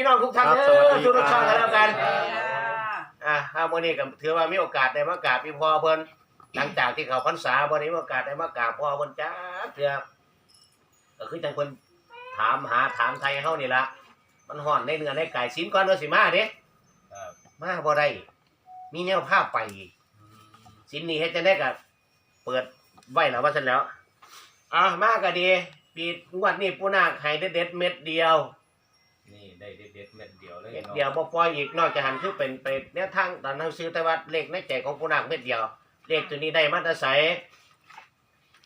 พี่น้องทุกท่านครับเด้สวัสอดีทุกๆช่องกันแล้วกันครับอ่าถ้ามื้อนี้ก็ถือว่ามีโอกาสได้มากราบพี่พ่อเพิ่นหลังจากที่เขาพรรษาบ่ได้มีโอกาสได้มากราบพ่อเพิ่นจ้าเทื่อก็คือจังเพิ่นถามหาถามไทยเฮานี่ล่ะมันฮ้อนในเนื้อในกายสินก่อนเด้อสิมาเด้ครับ มาบ่ได้มีแนวภาพไป สินนี้เฮ็ดจังได๋ก็เปิดไว้แล้วว่าซั่นแล้วอะมาก็ดีปีงวดนี้ปู่นาคให้เด็ดๆเม็ดเดียวนี่ ได้เด็ดๆเม็ดเดียวเลยเม็ดนาะเดียวบ่ปล่อยอีกนอกจากหันคือเป็นไปแนวทางตอนนั้นซื้อแต่ว่าเลขในใจของปู่นาคเม็ดเดียว เลขตัวนี้ได้มาแต่ไส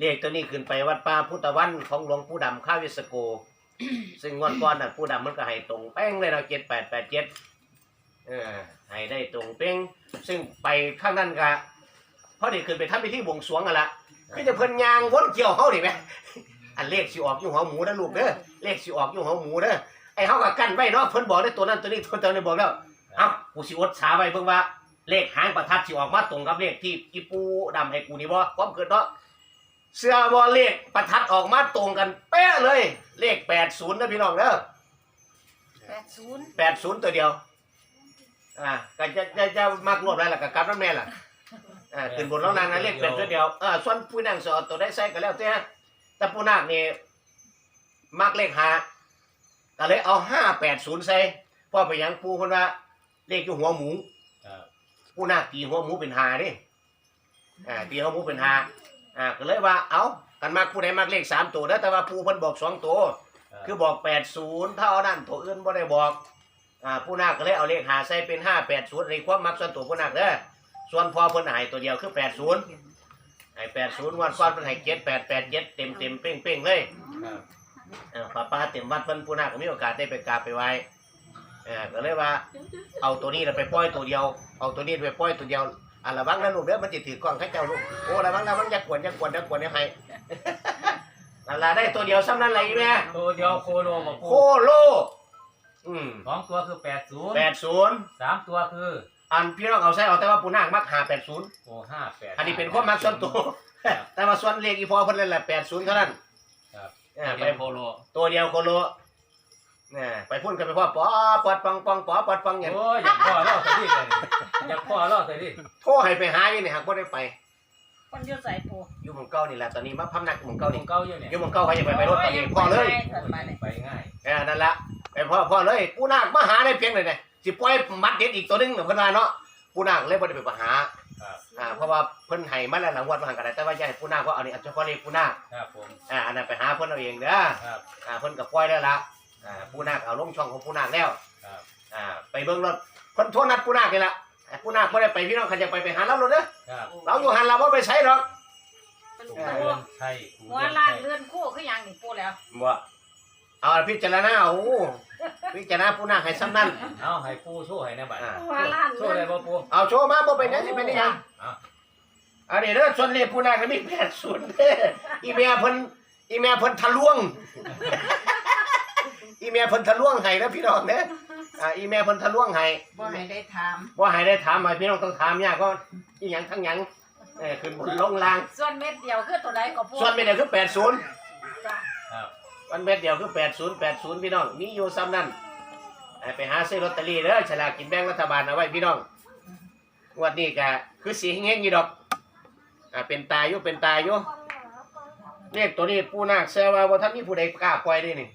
เลขตัวนี้ขึ้นไปวัดป่าพุทธวันของหลวงปู่ดำข้าวิสโก ซึ่งงวดก่อนน่ะปู่ดำมันก็ให้ตรงแป้งเลยเนาะ7887เออให้ได้ตรงเป้งซึ่งไปข้างนั้นก็พอดีขึ้นไปทำพิธีบวงสรวงกันละคือจะเพิ่นยางวนเกี่ยวเฮานี่แหมอันเลขสิออกอยู่หัวหมูนะลูกเด้อเลขสิออกอยู่หัวหมูเด้อไอ้เฮาก็กั้นไว้เนาะเพิ่นบอกได้ตัวนั้นตัวนี้ตัวนั้นบอกแล้วเอ้ากูสิอดสาไว้เบิ่งว่าเลขหางประทัดสิออกมาตรงกับเลขที่อีปูดำให้กูนี่บ่ความเกิดเนาะเสื้อบ่เลขประทัดออกมาตรงกันเป๊ะเลย เลข80นะพี่น้องเด้อแปดศูนย์80ตัวเดียว อ่าก็จะจะจะมักรวบได้ล่ะก็กลับนำแม่ล่ะอ่าขึ้นบนแล้วนางนะเลข8ตัวเดียวเออส่วนผู้นั่งสอดตัวได้ใส่ก็แล้วแต่แต่ผู้นาคนี่มักเลข5 ก็เลยเอา580ใส่เพราะไปหยังปูเพิ่นว่าเลขอยู่หัวหมูครับผู้นาคตีหัวหมูเป็นหาดิอ่าตีหัวหมูเป็นหาอ่าก็เลยว่าเอ้ากันมากผู้ใดมักเลขสามตัวนะแต่ว่าผู้เพิ่นบอกสองตัวรับคือบอกแปดศูนย์ถ้าเอานั่นตัวอื่นบ่ได้บอกอ่าผู้นาคก็เลยเอาเลขหาใส่เป็นห้าแปดศูนย์ในความมักส่วนตัวผู้นาคเด้อส่วนพอเพิ่นใหายตัวเดียวคือแปดศูนย์ให้แปดศูนย์วันก่อนเพิ่นให้เจ็ดแปดแปดเจ็ดเต็มเต็มเป้งเป้งเลยครับ เออป้าป้าเต็มวัดเพิ่นผู้นาคก็มีโอกาสได้ไปกราบไปไหว้เออก็เลยว่า เอาตัวนี้เราไปปล่อยตัวเดียว เอาตัวนี้ไปปล่อยตัวเดียวอะระวังนะลูกเด้อมันจะถือกล้องให้เจ้าลูกโอ้ระวังระวังอย่ากวนอย่ากวนอย่ากวนอย่าให้นั่นล่ะได้ตัวเดียวซ้ำนั่นเลยแม่ตัวเดียวโคโลมาโคพูดโลอืมสองตัวคือแปดศูนย์แปดศูนย์สามตัวคืออันพี่น้องเอาใส่เอาแต่ว่าปูนาคมักหาแปดศูนย์โอ้ห้าแปดอันนี้เป็นความมักส่วนตัวแต่ว่าส่วนเลขอีพอเพิ่นเลยแหละแปดศูนย์เท่านั้นครับเออไปเป็นโคโลตัวเดียวโคโลเนี่ยไปพุ่นกันไปพ่อปอปอดปังปังปอปอดปังอย่างโอ้ยอยากพ่อเล่าใส่ดิเลยอยากพ่อเล่าใส่ดิโทรให้ไปหาอยู่นี่หากบ่ได้ไปคนเดียวใส่ปูอยู่หมองเก่านี่แหละตอนนี้มาพำนักหมองเก่าขนี่องเก่าอยู่เนี่ยอยู่หมองเก่าใครจะไปไปรถตอนนี้พ่อเลยเถิดมาเลยไปง่ายเออนั่นละไปพ่อพ่อเลยปูนาคมาหาได้เพียงเลยเนี่ยสิปล่อยมัดเด็ดอีกตัวหนึงเพิ่นว่าเนาะปูนาคเลยบ่ได้ไปหาครับ อ่าเพราะว่าเพิ่นให้มาแล้วหลังวัดมาหันกันได้แต่ว่าอย่าให้ปูนาคว่าเอานี่เอาเฉพาะเลขปูนาคครับผมอ่าอันนั้นไปหาเพิ่นเอาเองเด้อครับอ่าเพิ่นก็ปล่อยแล้วล่ะอ่าปูนาคเอาลงช่องของปูนาคแล้วครับอ่าไปเบิ่งรถเพิ่นโทรนัดปูนาคนี่ล่ะอ่าปูนาคบ่ได้ไปพี่น้องคันจะไปไปหาเราโลดเด้อครับเราอยู่หันเราบ่ไปใช้หรอก เป็นถูกปูเดินใช่หัวลากเลื่อนคู่คือหยังนี่ปูแล้วบ่ เอาพิจารณาโอ้โหพิจารณาปูนาคให้ซ้ำนั่น เอาให้ปูช่วยให้นะบัดอ่าหัวลากช่วยเลื่ได้อนบ่ปูเอาโชว์มาบ่เป็นหยังสิเป็นหยังเอาอันนี้เด้อส่วนเลขผู้นาคมีแปดศูนย์เด้ออีเมียเพิ่นอีเมียเพิ่นทะลวง อีเมียเพิ่นทะลวงให้นะพี่น้องเด้ออ่าอีเมียเพิ่นทะลวงให้ บ่ให้ได้ถามบ่ให้ได้ถามให้พี่น้องต้องถามยากก็อีหยังทั้งหยังเออขึ้นบนลงล่าง ส่วนเม็ดเดียวคือตัวใดก็ปูส่วนเม็ดเดียวคือ80จ้ะครับ วันเม็ดเดียวคือ80 80พี่น้องมีอยู่ซ้ำนั้นไปหาซื้อลอตเตอรี่เด้อฉลากกินแบ่งรัฐบาลเอาไว้พี่น้องวดนี้ก็คือสิเฮงๆอยู่ดอกอ่าเป็นตายอยู่เป็นตายอยู่เลขตัวนี้ผู้นาคเชื่อว่าบ่ทันมีผู้ใดกล้าปล่อยได้นี่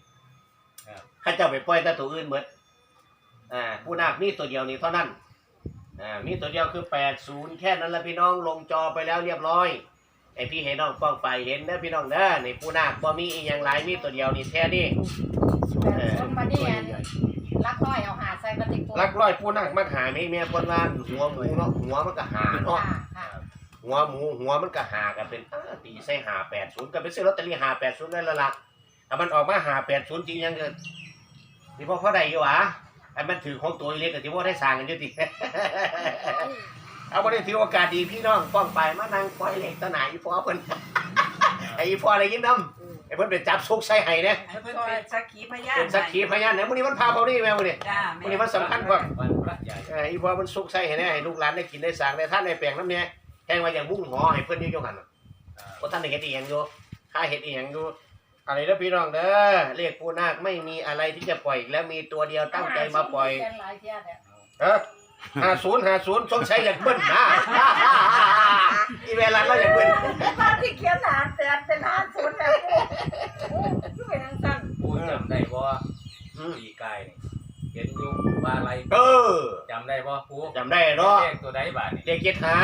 ข้าเจ้าไปปล่อยแต่ตัวอื่นหมดอ่าผู้นาคมีตัวเดียวนี่เท่านั้นอ่ามีตัวเดียวคือ80แค่นั้นละพี่น้องลงจอไปแล้วเรียบร้อย ไอพี่ให้น้องฟ้องไปเห็นนะพี่น้องเด้อนี่ผู้นาคบ่มีอีหยังหลายมีตัวเดียวนี่แท้นี่แปดศูนย์มานี่อันลักร้อยเอาหาใส่ปฏิปูลักร้อยผู้นาคมาหาแม่แม่เพิ่นว่าหัวหมูเนาะหัวมันก็หาเนาะค่ะค่ะหัวหมูหัวมันก็หากันเป็นอ้าตีใส่หาแปดศูนย์ก็ไปซื้อลอตเตอรี่หาแปดศูนย์ได้แล้วล่ะถ้ามันออกมาหาแปดศูนย์จริงยังเกิดนี่พ่อพ่อใดอยู่หวะไอ้มันถือของตัวเล็กกับที่ว่าได้สร้างกันอยู่ติ เอาบ่ได้ถือโอกาสดีพี่น้องป้องไปมานั่งปล่อยเล็กตะหนาอีพ่อเพิ่น ไอ้อีพ่อได้ยินนำไอ้เพิ่นไปจับซุกใส่ไห้เนี่ยเพิ่นเป็นสักขีพยานเป็นสักขีพยานเนี่ยมื้อนี้มันพาเขานี่แม่มื้อนี้จ้ามื้อนี้มันสำคัญกว่าวันพระใหญ่เอ่ออีพ่อมันซุกใส่ให้แน่ให้ลูกหลานได้กินได้สร้างได้ท่านได้แปลงน้ำเนี่ยแทงว่าอย่างบุ้งหอให้เพิ่นอยู่จังหั่นน่ะครับบ่ทันได้เฮ็ดอีหยังอยู่ค่าเฮ็ดอีหยังอยู่อะไรนะพี่น้องเด้อเลขปูนาคไม่มีอะไรที่จะปล่อยอีกแล้วมีตัวเดียวตั้งใจมาปล่อยเขียน หลายเที่ยเนี่ยเออห้าศูนย์ห้าศูนย์สงสัยอยากเบิ้ลนะอีเวลาเราอยากเบิ้ลบ้านที่เขียนหาแปดเป็นหาศูนย์เลยโอ้ยเป็นทางสั้นปูจำได้บ่อืมปีกายนี่เห็นอยู่ว่าอะไรเออจำได้บ่ปูจำได้เนาะเลขตัวใดบาทนี่เลขเกียรหา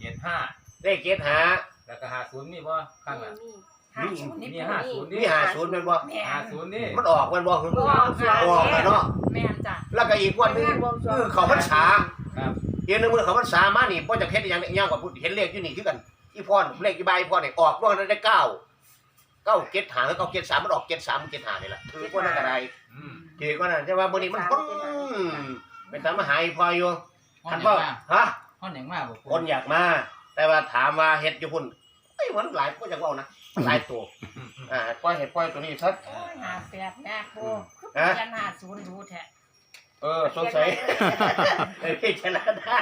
เจ็ดห้าเลขเกียรหาแล้วก็หาศูนย์มีบ่ข้างหลังหา ศูนย์นี่มีห้าศูนย์มีหาศูนย์แมันบ่แม่หาศูนย์นี่มันออกแมันบ่หึออกค่ะ ออกแล้วเนาะแม่นจ้ะแล้วก็อีกวันหนึงคือเขาพรรษาครับอีกหนึงมือเขาพรรษามานี่บ่จะเฮ็ดอหยังอีหยังกว่าพูดเห็นเลขอยู่นี่คือกันอีพรเลขอีบายอีพรนี่ออกว่านั้นได้เก้าเก้าเกียรหาแล้วเก้าเกียรสามมันออกเกียรสามเกียรหานี่ล่ะถือว่านั่นก็ได้อืมถือว่านั่นแต่ว่ามื้อนี้มันคนเป็นตามมาหาอีพออยู่ห้อคันนหยัว่างมาฮะ ห้อนหยังมาบ่ปูคนอยากมา แต่ว่าถามว่าเฮ็ดอยู่พุ่นเอ้ยมันหลายก็จะเว้านะ หลายตัว อ่าปล่อยให้ปล่อยตัวนี้ซะ โอ้ยหาแปดแม่ครูฮะเขียนหาศูนย์รู้แท้เออสงสัยเอ้ยพี่ชนะได้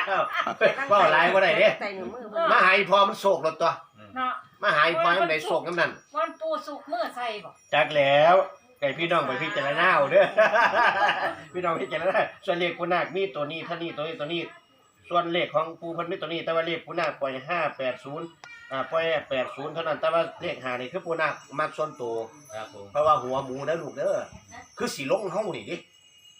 เว้าหลายบ่ได้เด้ใส่หนูมือมาหาอีพอมันโศกแล้วตัว เนาะมาหาอีพอมันได้โศกน้ำนั่นวันปูสุกมือใส่บ่จักแล้วไก่พี่น้องไปพิจารณาเอาเด้อ พี่น้องพิจารณาส่วนเลขปูนาคมีตัวนี้เท่านี้ตัวนี้ตัวนี้ ส่วนเลขของปูเพิ่นมีตัวนี้ แต่ว่าเลขปูนาคปล่อยห้าแปดศูนย์ อ่าปล่อยแปดศูนย์เท่านั้นแต่ว่าเลขหานี่คือปูนาคมักส่วนตัวครับผมเพราะว่าหัวหมูนะลูกเด้อคือสีลงเฮานี่ดิ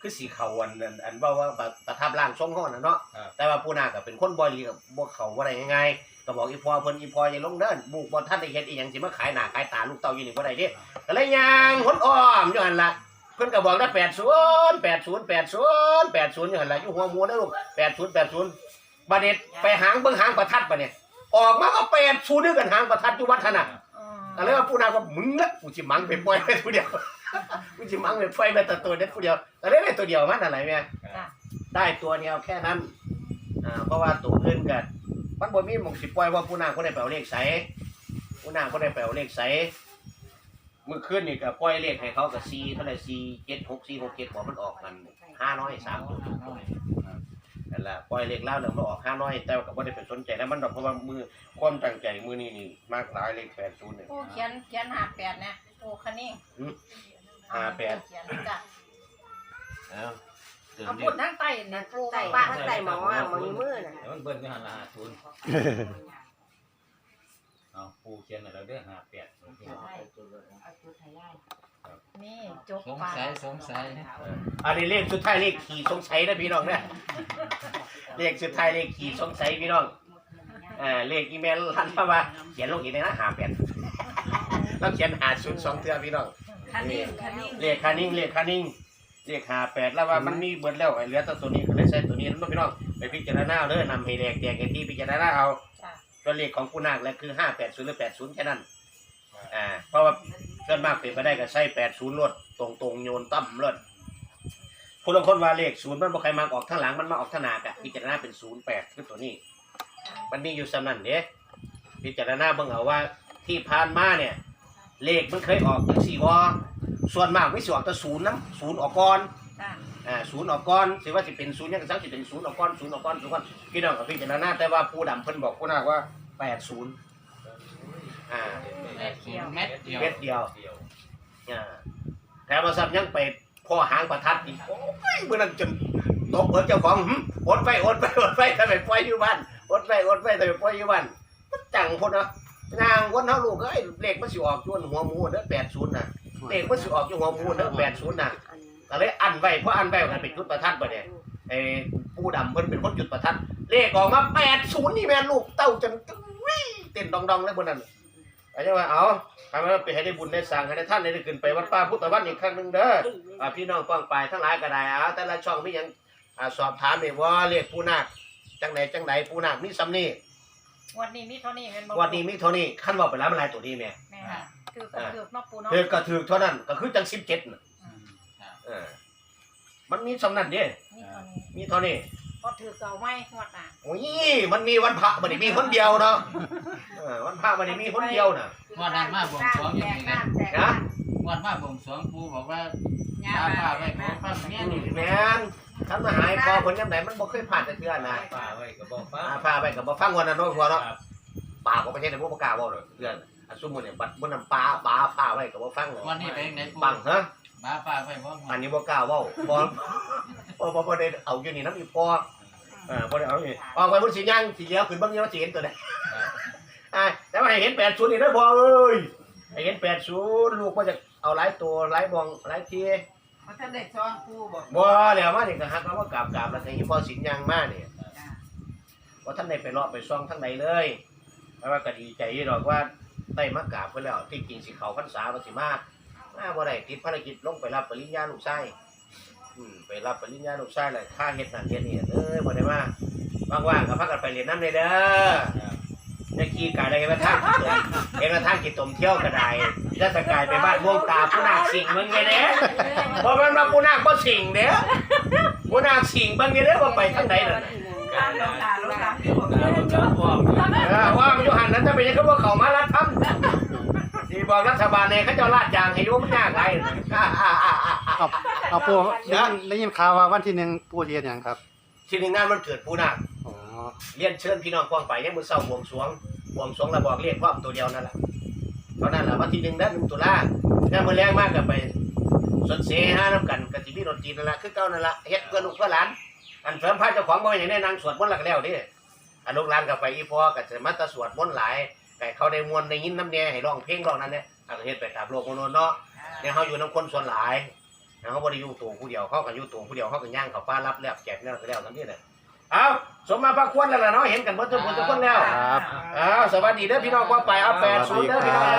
คือสีเขาอันอันอันว่าว่าประประทับร่างทรงเฮาน่ะเนาะแต่ว่าปูนาคก็เป็นคนบ่เลีกับบ่เขาบ่ได้ง่ายๆก็บอกอีพอเพิ่นอีพออย่าลงเด้อบุกบ่ทันได้เฮ็ดอีหยังสิมาขายหน้าขายตาลูกเต้าอยู่นี่บ่ได้เด้ก็เลยย่างหนอ้อมอยู่หันละเพิ่นก็บอกได้แปดศูนย์แปดศูนย์แปดศูนย์แปดศูนย์อยู่หันละอยู่หัวหมูนะลูกแปดศูนย์แปดศูนย์บัดเด็ดไปหางเบิ่งหางประทัดบัดเนี่ย ออกมาก็แปดศูนย์ด้วยกันหางประทัดอยู่วัดท่านน่ะอืมก็เลยว่าผู้นาก็มึงละกูสิมังไปปล่อยไปผู้เดียวกูสิมังไปปล่อยไปแต่ตัวเด็ดผู้เดียวก็เลยได้ตัวเดียวมันอะไรแม่จ้ะได้ตัวเดียวแค่นั้นอ่าเพราะว่าตัวอื่นก็มันบ่มีหมองสิปล่อยว่าผู้นาก็ได้ไปเอาเลขใสผู้นาก็ได้ไปเอาเลขใสมื่อคืนนี่ก็ปล่อยเลขให้เขากับซีเท่าไหร่ซีเจ็ดหกซีหกเจ็ดบอกมันออกกันห้าน้อยสามตัว นั่นแหละปล่อยเลขเล่าเดี๋ยวมันออกห้าน้อยแต่ว่าก็ไม่ได้เป็นสนใจแล้วมันดอกเพราะว่ามือความตั้งใจมือนี่นี่มากหลายเลขแปดศูนย์เนี่ยปูเขียนเขียนหาแปดนะปูคันนี้หืมหาแปด เขียนจ้ะเอาเติมเอาเลพูขดทั้งใต้นะปูใส่ป้าบ้านใส่หมออะหมอนิ้วมือน่ะเดี๋ยวมันเบิ้ลอยู่หันละหาศูนย์เอาปูเขียนอะไรเด้อห้าแปดนี่จกสงปากสัยสงสัยอันนี้เลขสุดท้ายเลขขี่สงสัยนะพี่น้องนะ เลขสุดท้ายเลขขี่สงสัยพี่น้องอ่าเลขอีเมลรันมาว่าเขียนลงอีกในนะหาแปดแล้วเขียนหาศูนย์สองเทือพี่น้องคันนี้คันนี้เลขคานิ่งเลขคานิ่งเลขหาแปดแล้วว่ามันมีเบิดแล้วไอ้เหลือแต่ตัวนี้ก็เลยใช้ตัวนี้นั่นพี่น้องไปพิจารณาเอาเด้อนำให้แดกแดกไอ้ที่พิจารณาเอาจ้ะตัวเลขของผู้นาคแล้วคือห้าแปดศูนย์หรือแปดศูนย์แค่นั้นอ่าเพราะว่าส่วนมากเป็นไปได้ก็ใช้แปดศูนย์ลดตรงตรงๆโยนตั้มลด ผู้ลางคนว่าเลขศูนย์มันบ่ใครมาออกทางหลังมันมาออกทางหน้ากะพิจารณาเป็นศูนย์แปดคือตัวนี้ มันมีอยู่สำนันเด้พิจารณาเบิ่งเอาว่าที่ผ่านมาเนี่ย เลขมันเคยออกจังสี่วอส่วนมากไม่สิออกแต่ศูนย์น้ำศูนย์ออกก่อนจ้ะอ่าศูนย์ออกก่อนสิว่าสิเป็นศูนย์ยังกระซังสิเป็นศูนย์ออกก่อนศูนย์ออกก่อนศูนย์ออกก่อนพี่น้องกับพิจารณาแต่ว่าผู้ดำเพิ่นบอกผู้นาคว่าแปดศูนย์อ่าเม็ดเขียว เม็ดเดียวเม็ดเดียวเดียวอ่าแถมมาซ้ำยังไป พ่อหางประทัดอีกโอ้ยเมื่อนั้นจนตกเอิเจ้าของอดไปอดไปอดไปทำไมปล่อยอยู่บ้านอดไปอดไปทำไมปล่อยอยู่บ้านมันจังพุ่นนะนางวนเฮาลูกเอ้ยเลขมันสิออกจวนหัวหมูเด้อแปดศูนย์น่ะเลขมันสิออกอยู่หัวหมูเด้อแปดศูนย์น่ะก็เลยอันไว้เพราะอันไว้กันเป็นจุดประทัดไปเนี่ยไอ้ผู้ดำเพิ่นเป็นคนจุดประทัดเลขออกมาแปดศูนย์นี่แม่ลูกเต้าจนวิ่เต้นดองๆเลยบนนั้น อาจารย์ว่าเอาทำให้ไปให้ได้บุญได้สั่งให้ได้ท่านได้ขึ้นไปวัดป่าพุทธวันอีกครั้งหนึ่งเด้ออ่าพี่น้องป้องไปทั้งหลายก็ได้เอาแต่ละช่องมีหยังอ่าสอบถามนี่ว่าเลขผู้นาคจังไหนจังไหนผู้นาคมีซ้ำนี่วันนี้มีเท่านี้เป็นบ่วันนี้มีเท่านี้ขั้นบอกไปแล้วมันหลายตัวนี้แม่แม่ค่ะคือก็คือเนอกปูเนาะเธอก็ถือเท่านั้นก็คือจังสิบเจ็ดน่ะอืมครับเออมันมีสำนันเด้นี่เท่านี้ มีเท่านี้ พอถือเก่าไม่หวดอะโอ้ยมันมีวันพระมันได้มีคนเดียวเนาะเออวันพระมันได้มีคนเดียวน่ะงวดนั้นมาบวงสรวงอยู่นี่นะนะงวดมาบวงสรวงปูบอกว่าตาผ้าไว้ขอฟ้าเมียนี่แม่นท่านมาหายคอคนยังไหนมันบ่เคยผ่านแต่เทื่อนะป้าไว้ก็บอกป้าอาพาไปกับบ่ฟังวันนั้นเนาะพอเนาะครับปากก็ประเทศในพวกประกาศบ่เนาะเทื่อนอันซุ่มอเนี่ยบัดบนน้ำปลาปลาปลาไว้ก็บ่ฟังหรอกวันนี้เป็นไงปูปังฮะบ้าป้าไปบ่อันนี้บ่กล้าเว้าบ่ บ่บ่บ่ได้เอาอยู่นี่น้ำอีพอเออบ่ได้เอาอยู่ออกไปพุ่นสิย่างสิเลี้ยวขึ้นเบิ่งนี่ว่าสิเห็นตัวใดอ่าแต่ว่าให้เห็น80นี่เด้อพ่อเอ้ยให้เห็น80ลูกก็จะเอาหลายตัวหลายบองหลายทีมันท่านได้ช่องปูบอกบ่แล้วมานี่ก็ฮักแล้วมากราบกราบแล้วให้พ่อสินย่างมานี่จ้าว่าท่านได้ไปเลาะไปซ่องทั้งใดเลยเพราะว่าก็ดีใจอยู่ดอกว่าได้มากราบเพิ่นแล้วที่จริงสิเขาพรรษาว่าสิมามาบ่ได้ติดภารกิจลงไปรับปริญญาลูกชาย อืมไปรับปริญญาลูกชายเลยค่าเฮ็ดนั่นเฮ็ดนี่เอ้ยบ่ได้มาว่างๆก็พากันไปเรียนน้ำเลยเด้อจะขี่กายได้มาทางกี่ตมเห็นมาทางกี่ตมเที่ยวก็ได้จะสกายไปบ้านม่วงตาผู้นาคสิงมึงไงเด้บ่แม่นว่าผู้นาคบ่สิงเด้อผู้นาคสิงเบิ่งไงเด้อว่าไปทางใดนั่นน่ะตามลงตาลงตามที่บอกเราจะว่ามันอยู่หันนั้นจะเป็นยังไงเขาบอกเขามารัดทำที่บอกรัฐบาลเนี่ยเขาจะลาดยางให้รู้มันยากไร อ่าอ่าอ่าอ่าอ่าเอาเอาปูได้ยินได้ยินข่าวว่าวันที่หนึ่งปูเทียนอย่างครับทีนี้งานมันเกิดปูนาคอ๋อเรียนเชิญพี่น้องกว้างไปเนี่ยมือเศร้าบวงสรวงบวงสรวงระบอกเรียกความตัวเดียวนั่นแหละเท่านั้นแหละวันที่หนึ่งด้านหนึ่งตุลาเนี่ยมือแรงมากกับไปสนเสหาน้ำกันกับที่พี่รถจีนนั่นแหละคือเก่านั่นแหละเฮ็ดเพื่อลูกเพื่อหลาน อันเสริมพระเจ้าของบ่อย่างนี้นางสวดมนต์หลักแล้วดิอันลูกหลานกับไปอีพอกับจะมาแตะสวดมนต์หลายแต่เขาได้มวลได้ยินน้ำแน่ให้ร้องเพลงร้องนั้นเนี่ยอันก็เฮ็ดไปตามโลกมนุษย์เนาะเนี่ยเขาอยู่น้ำคนส่วนหลายนะ เขาบริยูตัวผู้เดียวเขาก็อยู่ตัวผู้เดียวเขาก็ย่างเขาป้ารับแล้วแจกแล้วก็แล้วทั้งนี้เลยเอาสมมาพระควรแล้วล่ะเนาะเห็นกันหมดทุกคนทุกคนแล้วครับเอาสวัสดีเด้อพี่น้องกว่าไปเอาแปดศูนย์เด้อพี่น้อง